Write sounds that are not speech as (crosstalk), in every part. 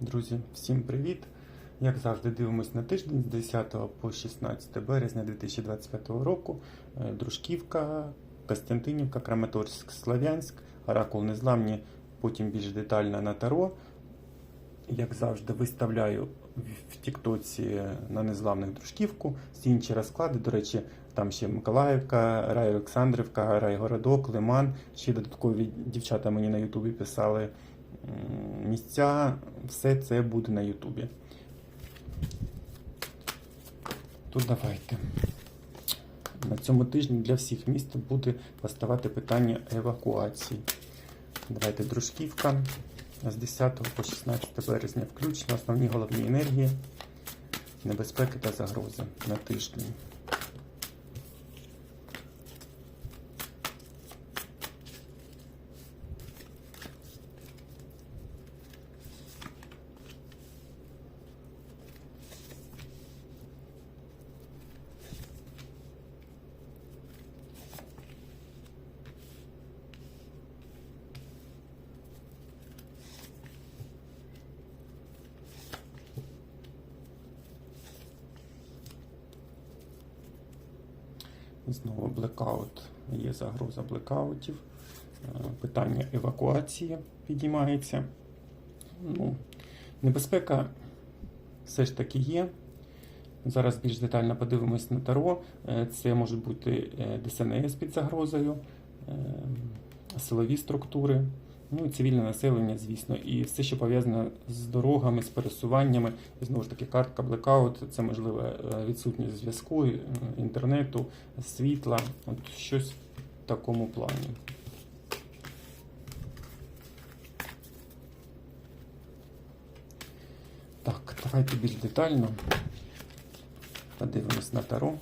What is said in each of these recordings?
Друзі, всім привіт! Як завжди, дивимось на тиждень з 10 по 16 березня 2025 року. Е, Дружківка, Костянтинівка, Краматорськ, Славянськ, Оракул Незламні, потім більш детально на Таро. Як завжди, виставляю в Тіктоці на незламних дружківку. Всі інші розклади, до речі, там ще Миколаївка, Рай Олександрівка, Рай Городок, Лиман. Ще додаткові дівчата мені на Ютубі писали місця. Все це буде на Ютубі. То давайте. На цьому тижні для всіх міст буде поставати питання евакуації. Давайте дружківка з 10 по 16 березня включно основні головні енергії, небезпеки та загрози на тиждень. І Знову блекаут. Є загроза блекаутів. Е, Питання евакуації підіймається. Ну, небезпека все ж таки є. Зараз більш детально подивимось на Таро. Е, Це можуть бути е, ДСНС під загрозою, силові структури, ну і цивільне населення, звісно, і все, що пов'язане з дорогами, з пересуваннями. І знову ж таки, картка блекаут це можливо е, відсутність зв'язку, е, інтернету, світла, от щось в такому плані. Так, давайте більш детально подивимось на Таро.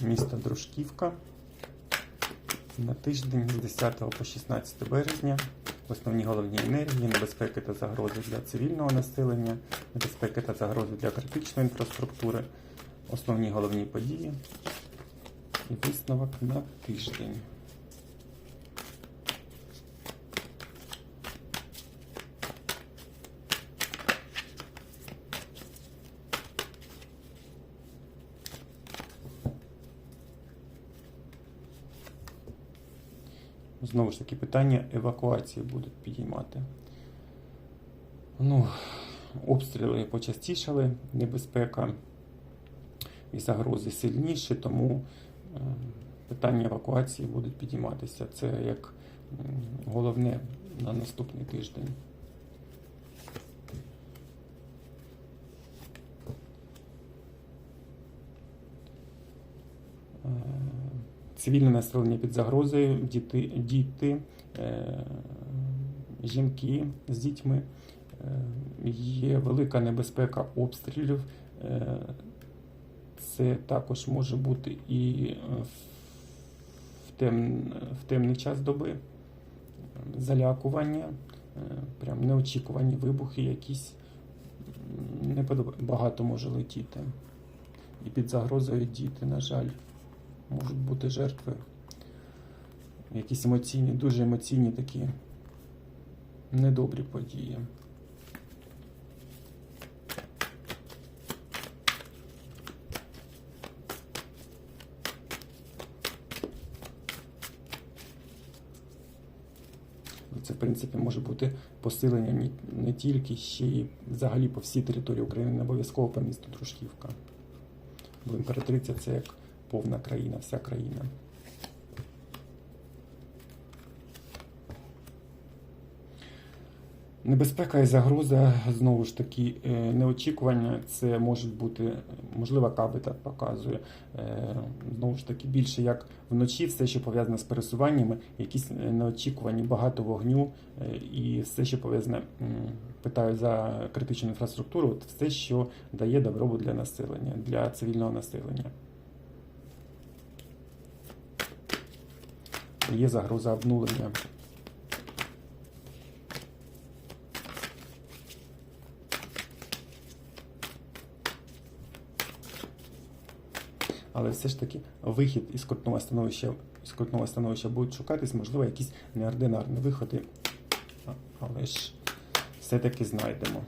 Місто Дружківка на тиждень з 10 по 16 березня. Основні головні енергії, небезпеки та загрози для цивільного населення, небезпеки та загрози для критичної інфраструктури, основні головні події і висновок на тиждень. Знову ж таки, питання евакуації будуть підіймати. Ну, обстріли почастішали, небезпека і загрози сильніші, тому е, питання евакуації будуть підійматися. Це як головне на наступний тиждень. Цивільне населення під загрозою, діти, діти е, жінки з дітьми. Е, Є велика небезпека обстрілів. Е, Це також може бути і в, тем, в темний час доби, залякування, прям неочікувані вибухи якісь не подоб... багато може летіти. І під загрозою діти, на жаль можуть бути жертви. Якісь емоційні, дуже емоційні такі недобрі події. Це, в принципі, може бути посилення не, тільки ще й взагалі по всій території України, не обов'язково по місту Дружківка. Бо імператриця це як повна країна, вся країна. Небезпека і загроза, знову ж таки, е, неочікування. Це може бути, можливо, каби так показує. Е, Знову ж таки, більше як вночі, все, що пов'язане з пересуваннями, якісь е, неочікувані, багато вогню і все, що пов'язане, питаю за критичну інфраструктуру, от все, що дає добробут для населення, для цивільного населення. Є загроза обнулення. Але все ж таки вихід із скрутного становища, із скрутного становища будуть шукатись, можливо, якісь неординарні виходи але ж все-таки знайдемо.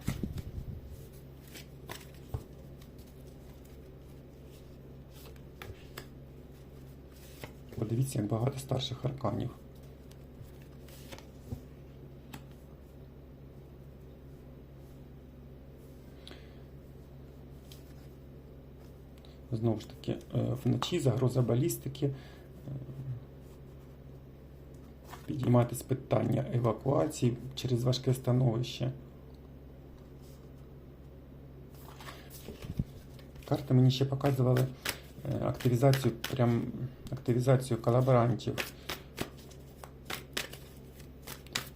Подивіться, як багато старших арканів. Знову ж таки, е, вночі загроза балістики. е, Підійматись питання евакуації через важке становище. Карти мені ще показували активізацію, прям активізацію колаборантів.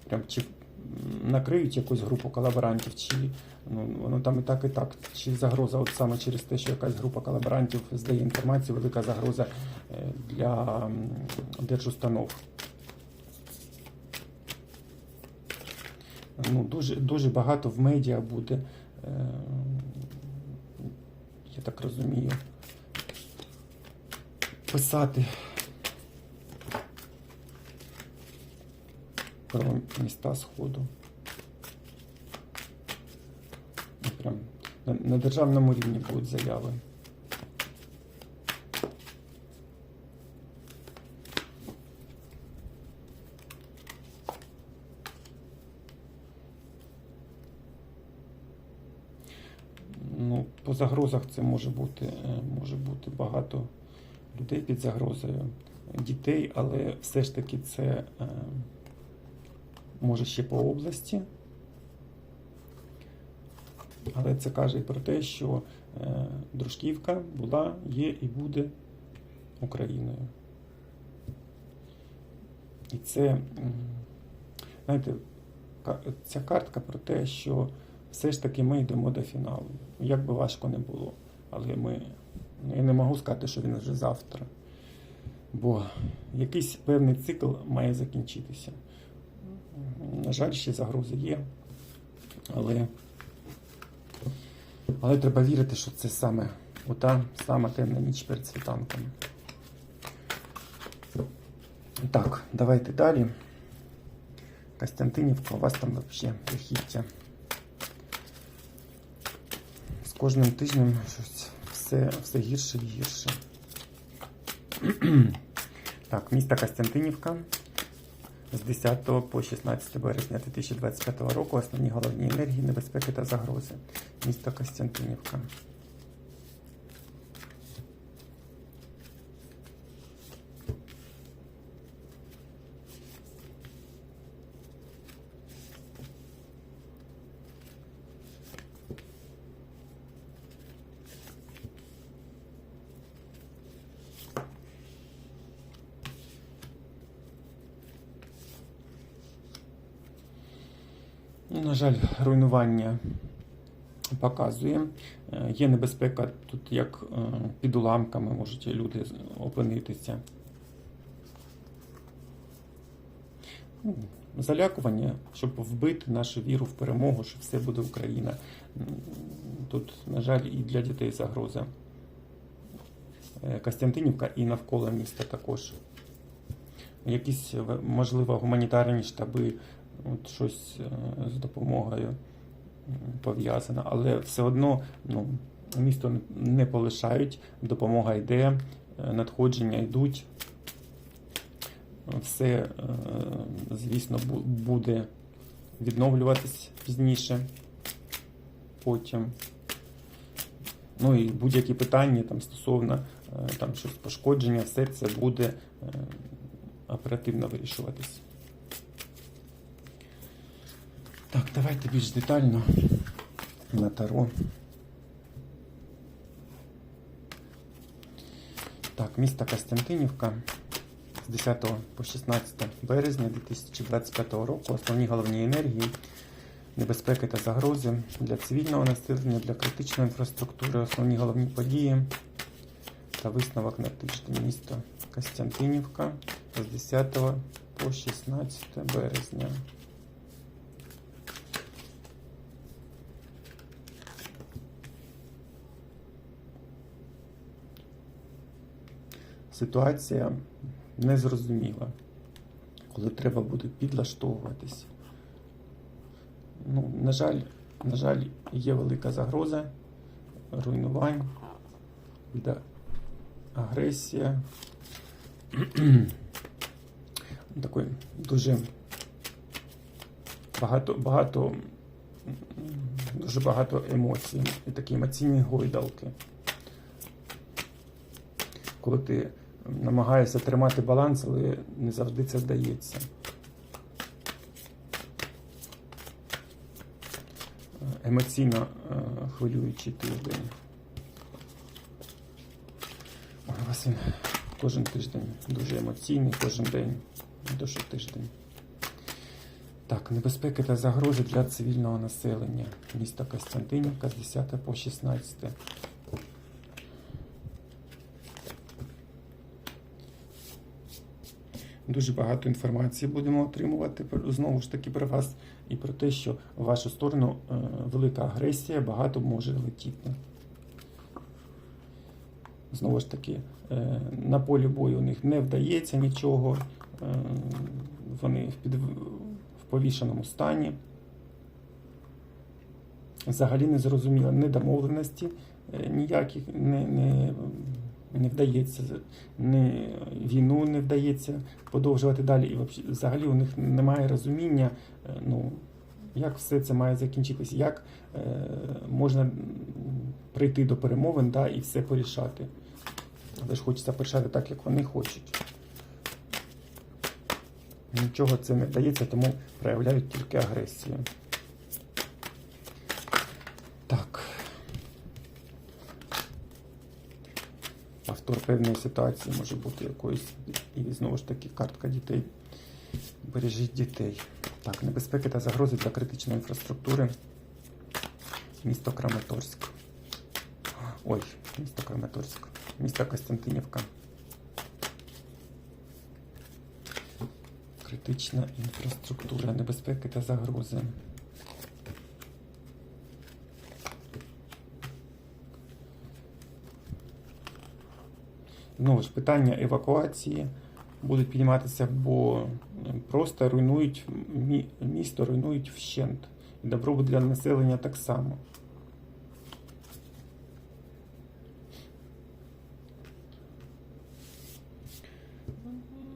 Прям чи накриють якусь групу колаборантів, чи ну, воно там і так, і так. Чи загроза, от саме через те, що якась група колаборантів здає інформацію, велика загроза е, для держустанов. Ну, дуже, дуже багато в медіа буде. е, Я так розумію. Писати про міста Сходу. Ну, Прям на, державному рівні будуть заяви. Ну, по загрозах це може бути, е, може бути багато людей під загрозою, дітей, але все ж таки це е, може ще по області. Але це каже про те, що е, Дружківка була, є і буде Україною. І це, знаєте, ця картка про те, що все ж таки ми йдемо до фіналу. Як би важко не було. Але ми, я не можу сказати, що він вже завтра. Бо якийсь певний цикл має закінчитися. На жаль, ще загрози є. Але, але треба вірити, що це саме ота сама темна ніч перед світанками. Так, давайте далі. Костянтинівка, у вас там взагалі прихіття. З кожним тижнем щось все, все гірше і гірше. (clears throat) так, місто Костянтинівка. З 10 по 16 березня 2025 року основні головні енергії, небезпеки та загрози. Місто Костянтинівка. Жаль, руйнування показує. Е, Є небезпека тут, як е, під уламками можуть люди опинитися. Ну, Залякування, щоб вбити нашу віру в перемогу, що все буде Україна. Тут, на жаль, і для дітей загроза. Е, Костянтинівка і навколо міста також. Якісь, можливо, гуманітарні штаби, от щось е, з допомогою м, пов'язано, але все одно ну, місто не- полишають, допомога йде, е, надходження йдуть. Все, е, звісно, буде відновлюватись пізніше, потім. Ну і будь-які питання там стосовно там щось пошкодження, все це буде оперативно вирішуватись. Так, давайте більш детально на таро. Так, місто Костянтинівка з 10 по 16 березня 2025 року. Основні головні енергії, небезпеки та загрози для цивільного населення, для критичної інфраструктури, основні головні події та висновок на тиждень. Місто Костянтинівка з 10 по 16 березня. Ситуація незрозуміла, коли треба буде підлаштовуватись. ну, на жаль, на жаль, є велика загроза руйнувань, йде агресія. (clears throat) Такий дуже багато, багато, дуже багато емоцій і такі емоційні гойдалки. Коли ти намагаєшся тримати баланс, але не завжди це вдається. Емоційно е, хвилюючий тиждень. У вас він кожен тиждень дуже емоційний, кожен день, що тиждень. Так, небезпеки та загрози для цивільного населення. Місто Костянтинівка з 10 по 16. Дуже багато інформації будемо отримувати знову ж таки про вас і про те, що в вашу сторону е, велика агресія, багато може летіти. Знову ж таки, е, на полі бою у них не вдається нічого, е, вони в, під, в повішеному стані. Взагалі не зрозуміло недомовленості е, ніяких не, не, не вдається, не, війну не вдається продовжувати далі. І взагалі- взагалі у них немає розуміння, е, ну, як все це має закінчитися, як е, можна прийти до перемовин да, і все порішати. Але ж хочеться порішати так, як вони хочуть. Нічого це не вдається, тому проявляють тільки агресію. Так. Повтор певної ситуації може бути якоюсь. І знову ж таки картка дітей. Бережіть дітей. Так, небезпеки та загрози для критичної інфраструктури. Місто Краматорськ. Ой, місто Краматорськ. Місто Костянтинівка. Критична інфраструктура, небезпеки та загрози. Знову ж питання евакуації будуть підніматися, бо просто руйнують місто, руйнують вщент. І добробут для населення так само.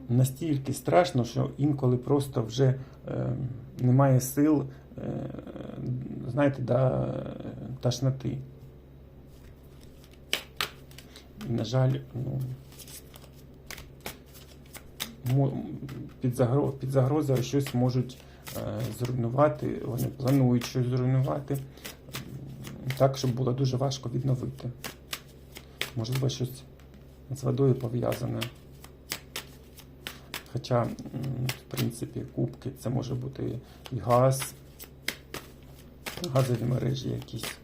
Настільки страшно, що інколи просто вже е, немає сил, е, знаєте, да, тошноти. І, на жаль, ну, під, загро, під загрозою щось можуть е, зруйнувати, вони планують щось зруйнувати, так, щоб було дуже важко відновити. Можливо, щось з водою пов'язане. Хоча, в принципі, кубки це може бути і газ, газові мережі якісь.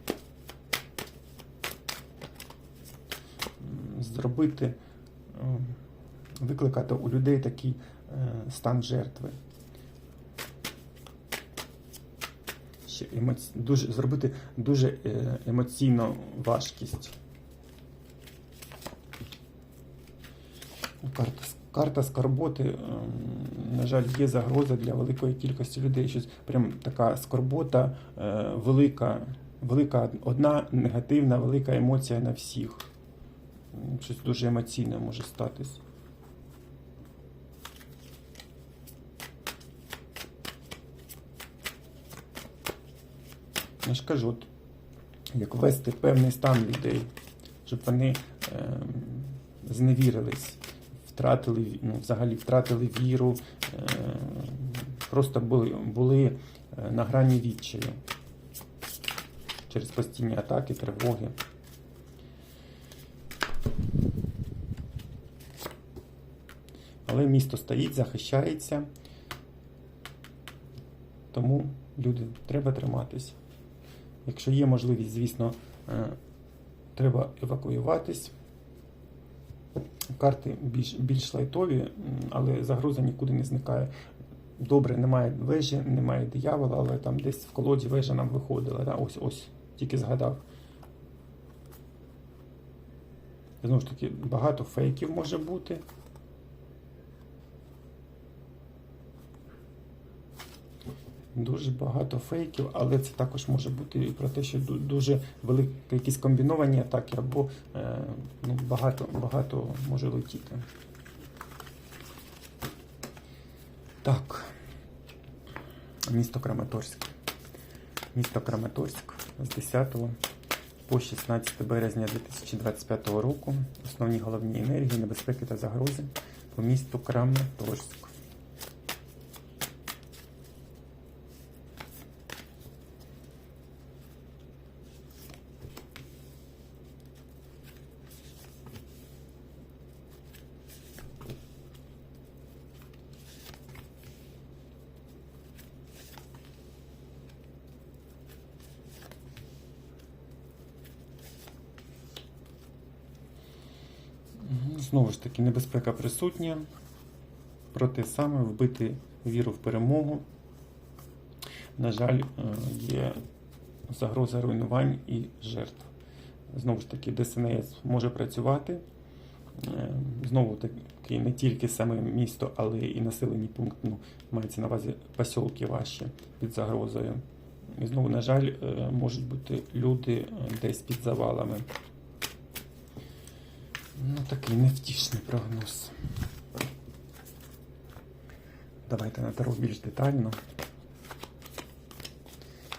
Зробити, викликати у людей такий е, стан жертви. Ще емоці... дуже, зробити дуже е, емоційну важкість. Карта, карта скорботи, на жаль, є загроза для великої кількості людей. Щось прям така скорбота, е, велика, велика одна негативна, велика емоція на всіх. Щось дуже емоційне може статись. Я ж кажу, от, як ввести певний стан людей, щоб вони ем, зневірились, втратили, ну, взагалі втратили віру, е, просто були, були е, на грані відчаю через постійні атаки, тривоги. Але місто стоїть, захищається. Тому, люди, треба триматись. Якщо є можливість, звісно, е, треба евакуюватись. Карти більш, більш лайтові, але загроза нікуди не зникає. Добре, немає вежі, немає диявола, але там десь в колоді вежа нам виходила. Да? Ось ось, тільки згадав. Знову ж таки, багато фейків може бути. Дуже багато фейків, але це також може бути і про те, що дуже великі якісь комбіновані атаки, або е, ну, багато, багато може летіти. Так. Місто Краматорськ. Місто Краматорськ з 10 по 16 березня 2025 року. Основні головні енергії, небезпеки та загрози по місту Краматорськ. Знову ж таки, небезпека присутня. Проте саме вбити віру в перемогу. На жаль, е, є загроза руйнувань і жертв. Знову ж таки, ДСНС може працювати. Е, Знову таки, не тільки саме місто, але і населені пункти, ну, мається на увазі посілки ваші під загрозою. І знову, на жаль, е, можуть бути люди десь під завалами. Ну, такий невтішний прогноз. Давайте на таро більш детально.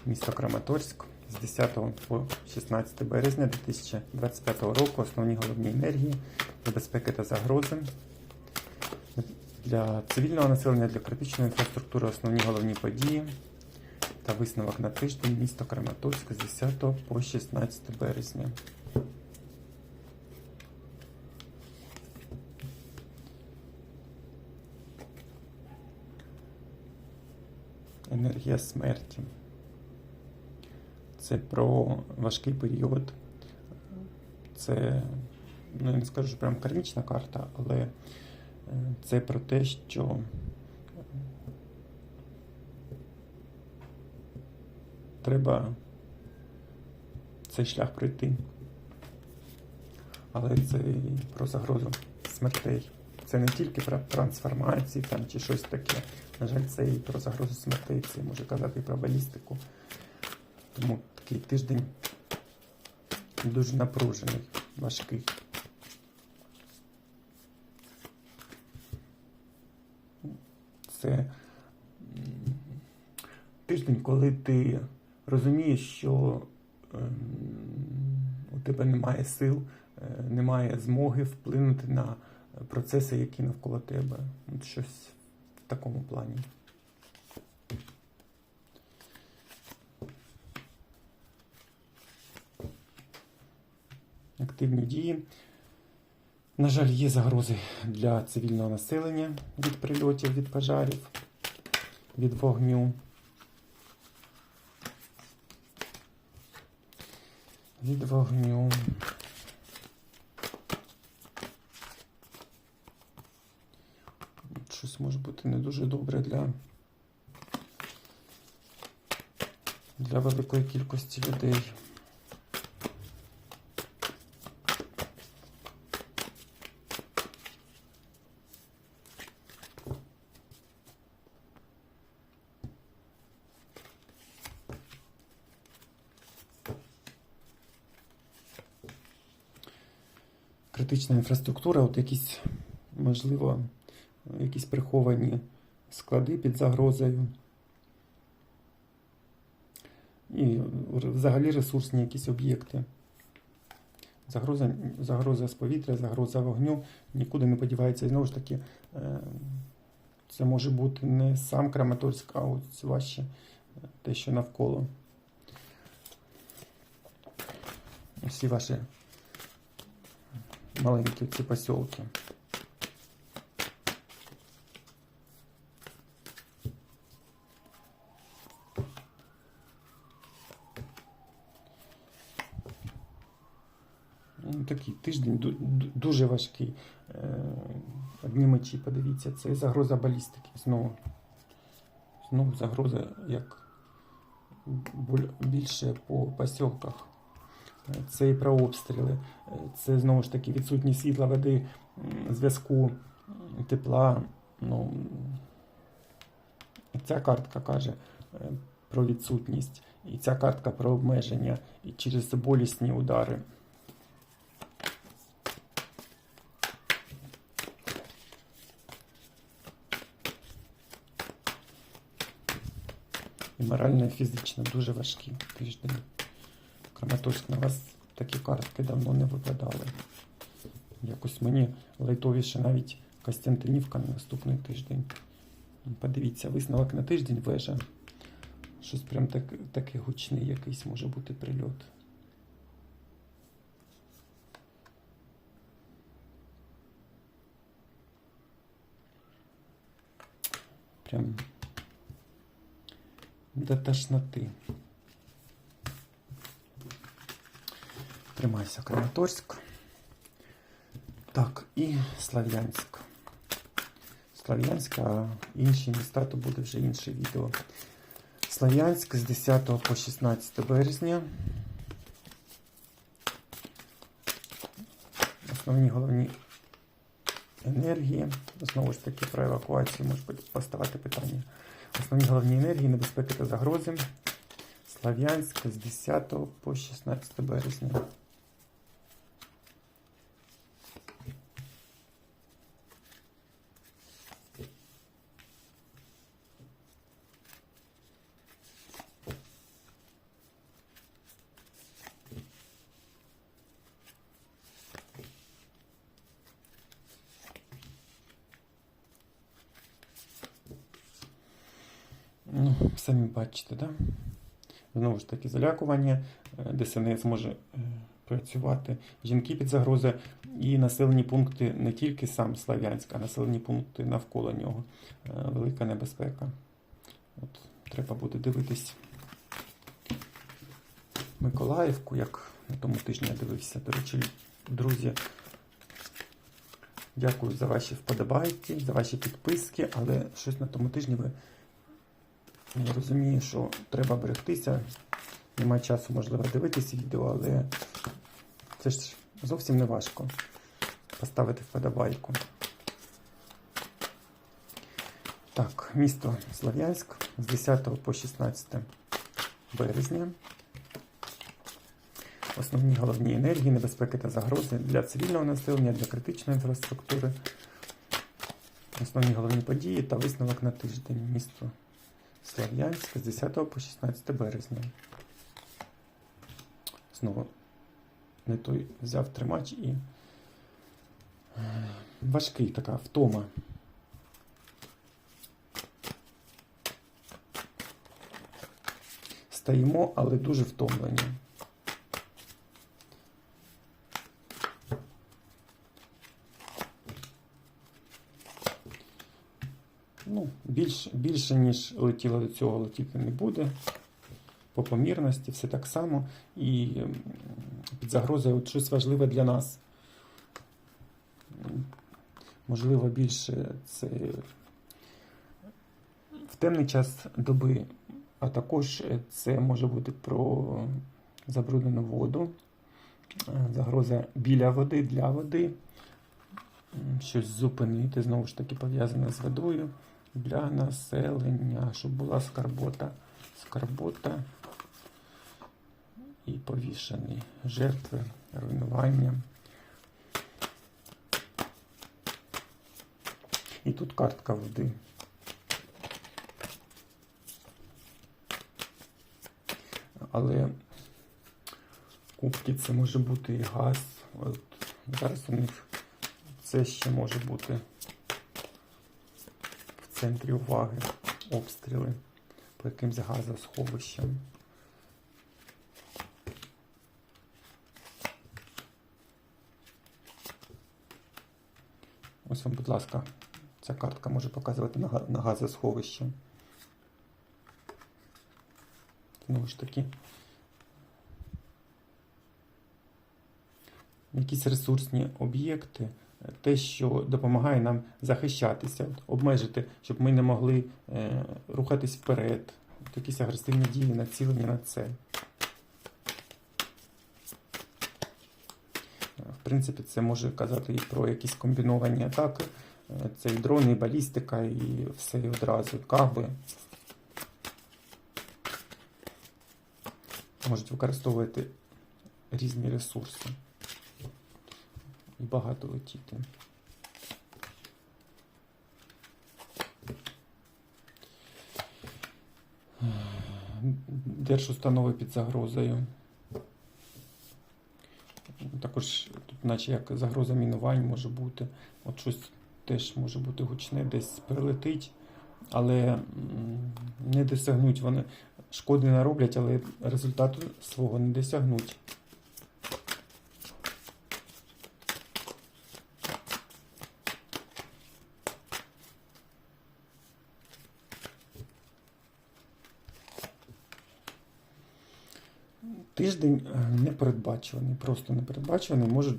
Місто Краматорськ з 10 по 16 березня 2025 року. Основні головні енергії, небезпеки та загрози. Для цивільного населення, для критичної інфраструктури основні головні події та висновок на тиждень місто Краматорськ з 10 по 16 березня. Енергія смерті. Це про важкий період. Це, ну я не скажу, що прям кармічна карта, але е, це про те, що треба цей шлях пройти. Але це про загрозу смертей. Це не тільки про трансформації там, чи щось таке. На жаль, це і про загрозу смертей, це може казати і про балістику. Тому такий тиждень дуже напружений, важкий. Це тиждень, коли ти розумієш, що ем, у тебе немає сил, е, немає змоги вплинути на процеси, які навколо тебе. От щось в такому плані. Активні дії. На жаль, є загрози для цивільного населення від прильотів, від пожарів, від вогню. Від вогню. Щось може бути не дуже добре для, для великої кількості людей. Критична інфраструктура, от якісь, можливо, якісь приховані склади під загрозою. І взагалі ресурсні якісь об'єкти. Загроза, загроза з повітря, загроза вогню нікуди не подівається. І знову ж таки, е, це може бути не сам Краматорськ, а от ваші е, те, що навколо. Всі ваші маленькі ці посілки. Ну, Такий тиждень ду- ду- дуже важкий. Е, Одні мечі, подивіться, це загроза балістики. Знову. Знову загроза як більше по посілках. Це і про обстріли. Це знову ж таки відсутність світла, води, зв'язку, тепла. Ну, ця картка каже е, про відсутність, і ця картка про обмеження і через болісні удари. Морально, і фізично дуже важкий тиждень. Краматорськ на вас такі картки давно не випадали. Якось мені лайтовіше навіть Костянтинівка на наступний тиждень. Подивіться, висновок на тиждень вежа. Щось прям так, такий гучний якийсь може бути прильот. Прям до тошноти. Тримайся, Краматорськ. Так, і Слав'янськ. Слав'янськ, а інші міста, то буде вже інше відео. Слав'янськ з 10 по 16 березня. Основні головні енергії. Знову ж таки, про евакуацію може поставати питання. Основні головні енергії, небезпеки та загрози. Слав'янськ з 10 по 16 березня. Ну, самі бачите, да? Знову ж таки, залякування, е, ДСНС може е, працювати. Жінки під загрозою і населені пункти не тільки сам Слав'янськ, а населені пункти навколо нього. Е, Велика небезпека. От, треба буде дивитись Миколаївку, як на тому тижні я дивився. До речі, друзі, дякую за ваші вподобайки, за ваші підписки, але щось на тому тижні ви. Розумію, що треба берегтися. Немає часу, можливо, дивитися відео, але це ж зовсім не важко поставити вподобайку. Так, місто Слов'янськ з 10 по 16 березня. Основні головні енергії, небезпеки та загрози для цивільного населення, для критичної інфраструктури. Основні головні події та висновок на тиждень. Місто Слов'янськ з 10 по 16 березня. Знову не той взяв тримач і е, важкий така втома. Стаємо, але дуже втомлені. Ну, більш, більше, ніж летіло до цього, летіти не буде. По помірності, все так само. І під загрозою от щось важливе для нас. Можливо, більше це в темний час доби, а також це може бути про забруднену воду, загроза біля води, для води, щось зупинити, знову ж таки пов'язане з водою для населення, щоб була скарбота. Скарбота і повішені жертви, руйнування. І тут картка води. Але кубки це може бути і газ. От зараз у них це ще може бути центрі уваги обстріли по якимсь газосховищам. Ось вам, будь ласка, ця картка може показувати на, га- газосховище. Знову ж таки. Якісь ресурсні об'єкти, те, що допомагає нам захищатися, обмежити, щоб ми не могли е, рухатись вперед. От якісь агресивні дії націлені на це. В принципі, це може казати і про якісь комбіновані атаки. Е, Це і дрони, і балістика, і все і одразу, каби. можуть використовувати різні ресурси. І багато летіти. Держустанови під загрозою. Також тут, наче як загроза мінувань може бути. От щось теж може бути гучне, десь прилетить, але не досягнуть вони. Шкоди нароблять, але результату свого не досягнуть. Тиждень е, непередбачуваний, просто непередбачуваний. Може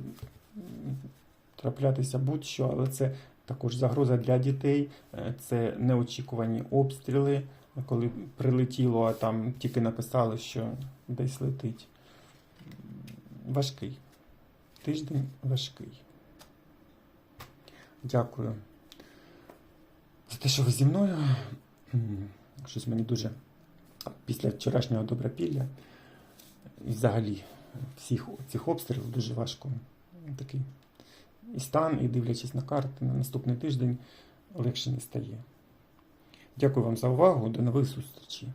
траплятися будь-що, але це також загроза для дітей, е, це неочікувані обстріли, коли прилетіло, а там тільки написали, що десь летить. Важкий. Тиждень важкий. Дякую за те, що ви зі мною. Щось мені дуже після вчорашнього добропілля і взагалі всіх цих обстрілів дуже важко такий і стан, і дивлячись на карти, на наступний тиждень легше не стає. Дякую вам за увагу. До нових зустрічей.